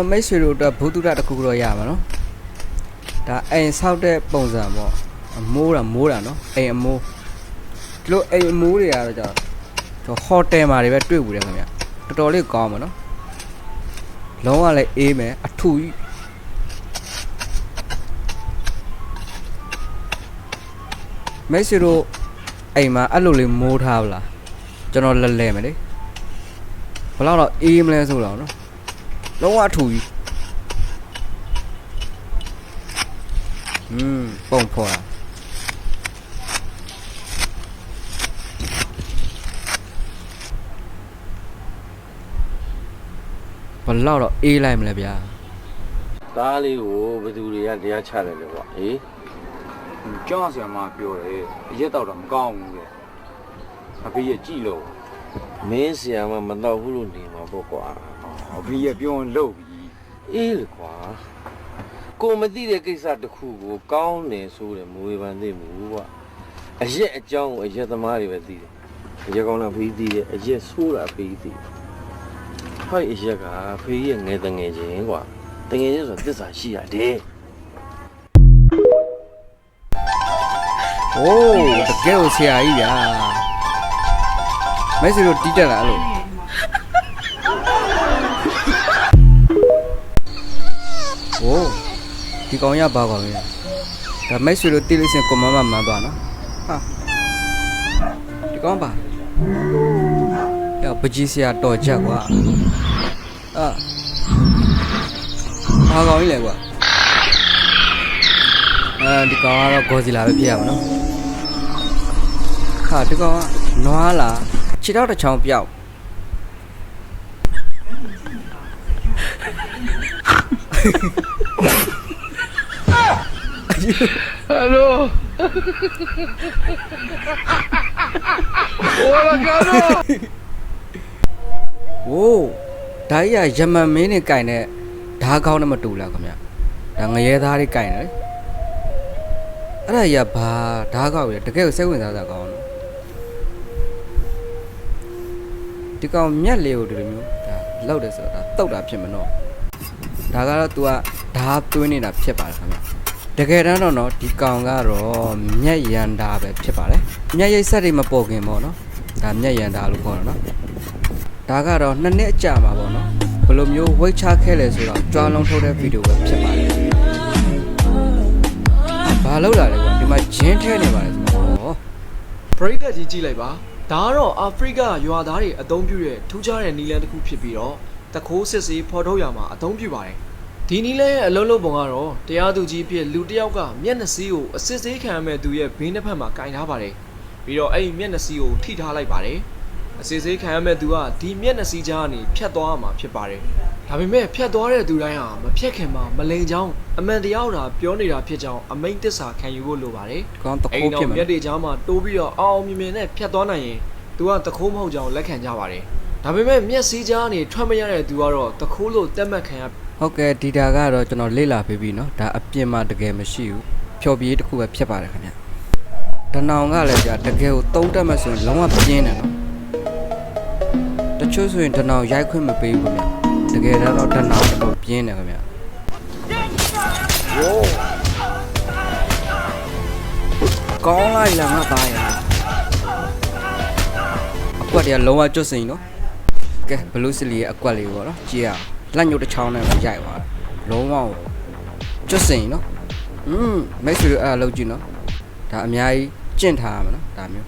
တော့မိတ်ဆွေတို့အတွက်ဘုသူတ္တတစ်ခုခုတော့ရမှာနော်ဒါအိမ်ဆောက်တဲ့ပုံစံပေါ့အမိုးတာမိုးတာနော်အိမ်အမိုးဒီလိုအိမ်အမိုးတွေကတော့ကြာကျွန်တော်ဟိုတယ်မှာတွေပဲတွေ့ဘူးတယ်ခင်ဗျတော်တော်လေးကောင်းပါနော်လုံးဝလည်းအေးမယ်အထူကြီးမိတ်ဆွေတို့အိမ်မှာအဲ့လိုလေးမိုးထားဗလားကျွန်တော်လဲလဲမယ်လေဘယ်တော့တော့အေးမလဲဆိုတော့နော် လုံးဝအထူကြီးอืมပုံဖော်တာဘယ်လောက်တော့အေးလိုက်မလဲဗျာသားလေးကိုဘယ်သူတွေကတရားချတယ်လဲကွာဟေးကျောင်းဆရာမပြောတယ်အရက်တော့တော့မကောင်းဘူးလေအဖေရကြည့်လို့မင်းဆရာမမတော့ဘူးလို့နေမှာပေါ့ကွာ အဖေရပြောရင်လှုပ်ပြီ အေးလေကွာကိုမသိတဲ့ကိစ္စတစ်ခုကိုကောင်းတယ်ဆိုတယ်မဝေဖန်သိမှုကွာအရက်အကြောင်းကိုအရက်သမားတွေပဲသိတယ်အရက်ကောင်းတာဖေးသိတယ်အရက်ဆိုးတာဖေးသိတယ်ဟိုက်အရက်ကဖေးရဲ့ငယ်တငယ်ချင်းကွာတငယ်ချင်းဆိုတာသစ္စာရှိရတယ် โอ้တကယ်ကိုဆရာကြီးဗျာမိတ်ဆွေတို့တီးတက်လာအဲ့လိုโอ้ ဒီကောင်ရပါကောင်ရဒါမိတ်ဆွေတို့တီးလို့ရှရင်ကွန်မန့်မမှန်သွားနော်ဟာဒီကောင်ပါယောပကြီးဆရာတော်ချက်ကွာအာဘာကောင်ကြီးလဲကွာအဲဒီကောင်ကတော့ဂေါ်စီလာပဲပြရမှာနော်ဟာဒီကောင်ကနွားလားခြေတော့တစ်ချောင်းပြောက် โอ้ဓာကြီးကယမန်မင်းနဲ့ကင်တဲ့ဓာကောင်းနဲ့မတူလားခင်ဗျဒါငရဲသားတွေကင်တယ်လေအဲ့ဒါကြီးကဘာဓာကောက်ရတကယ်ကိုစိတ်ဝင်စားစရာကောင်းလို့ဒီကောင်မြက်လေးကိုဒီလိုမျိုးဒါလောက်တယ်ဆိုတော့ဒါတုတ်တာဖြစ်မနော်ဒါကတော့ तू က ဓာသွင်းနေတာဖြစ်ပါတယ်ခင်ဗျတကယ်တမ်းတော့နော်ဒီကောင်ကတော့မြက်ရန်တာပဲဖြစ်ပါတယ်မြက်ရိတ်ဆက်တွေမပေါ်ခင်ပေါ့နော်ဒါမြက်ရန်တာလို့ခေါ်တာနော်ဒါကတော့နှစ်နှစ်အကြာမှာပေါ့နော်ဘယ်လိုမျိုးဝိတ်ချခဲ့လဲဆိုတော့ကြွားလုံးထုတ်တဲ့ဗီဒီယိုပဲဖြစ်ပါတယ်ဘာလို့လာလဲကွာဒီမှာဂျင်းထဲနေပါလေဆိုတော့ပရိသတ်ကြီးကြည့်လိုက်ပါဒါကတော့အာဖရိကရွာသားတွေအသုံးပြုတဲ့ထူးခြားတဲ့နီလန်တစ်ခုဖြစ်ပြီးတော့တခိုးစစ်စေးဖော်ထုတ်ရမှာအသုံးပြုပါတယ် ဒီနီလန်ရဲ့အလုံးလုံးပုံကတော့တရားသူကြီးဖြစ်လူတစ်ယောက်ကမျက်နှာစည်းကိုအစစ်စေးခံရမဲ့သူရဲ့ဘေးနှစ်ဖက်မှာကင်ထားပါတယ်ပြီးတော့အဲ့ဒီမျက်နှာစည်းကိုထိထားလိုက်ပါတယ်အစစ်စေးခံရမဲ့သူကဒီမျက်နှာစည်းကြားကနေဖြတ်သွားရမှာဖြစ်ပါတယ်ဒါပေမဲ့ဖြတ်သွားတဲ့သူတိုင်းဟာမဖြတ်ခင်မှာမလိန်ချောင်းအမှန်တရားတာပြောနေတာဖြစ်ကြောင်းအမိန့်တစ္ဆာခံယူဖို့လိုပါတယ်ဒီကောင်တအိခိုးမ်ဖြစ်တော်မှာမြက်တွေကြားမှာတိုးပြီးတော့အောင်အောင်မြင်မြင်နဲ့ဖြတ်သွားနိုင်ရင် तू ကတခိုးမဟုတ်ကြောင်းလက်ခံကြပါတယ်။ ဒါပေမဲ့မျက်စိကြားကနေထွက်မရတဲ့ तू ကတော့တခိုးလို့တက်မှတ်ခံရ ဟုတ်ကဲ့ဒီတာကတော့ကျွန်တော်လေ့လာပေးပြီเนาะဒါအပြင်မှာတကယ်မရှိဘူးဖြော်ပြေးတစ်ခုပဲဖြစ်ပါတယ်ခင်ဗျတနောင်ကလည်းကြာတကယ်ကိုတုံးတက်မှဆိုရင်လုံးဝပြင်းတယ်เนาะတချို့ဆိုရင်တနောင်ရိုက်ခွင့်မပေးဘူးခင်ဗျတကယ်တော့တနောင်တော့ပြင်းတယ်ခင်ဗျကောင်းလိုက်လားငါသားရအကွက်တည်းကလုံးဝကျွတ်စိန်နော် ကဲဘလူးစလီရဲ့အကွက်လေးပေါ့နော်ကြည့်ရအောင်လက်ညှိုးတစ်ချောင်းနဲ့ပဲရိုက်သွားတယ်လုံးဝကျွတ်စိန်နော်อืมမိတ်ဆွေတို့အဲ့ဒါလုပ်ကြည့်နော်ဒါအများကြီးကျင့်ထားရမှာနော်ဒါမျိုး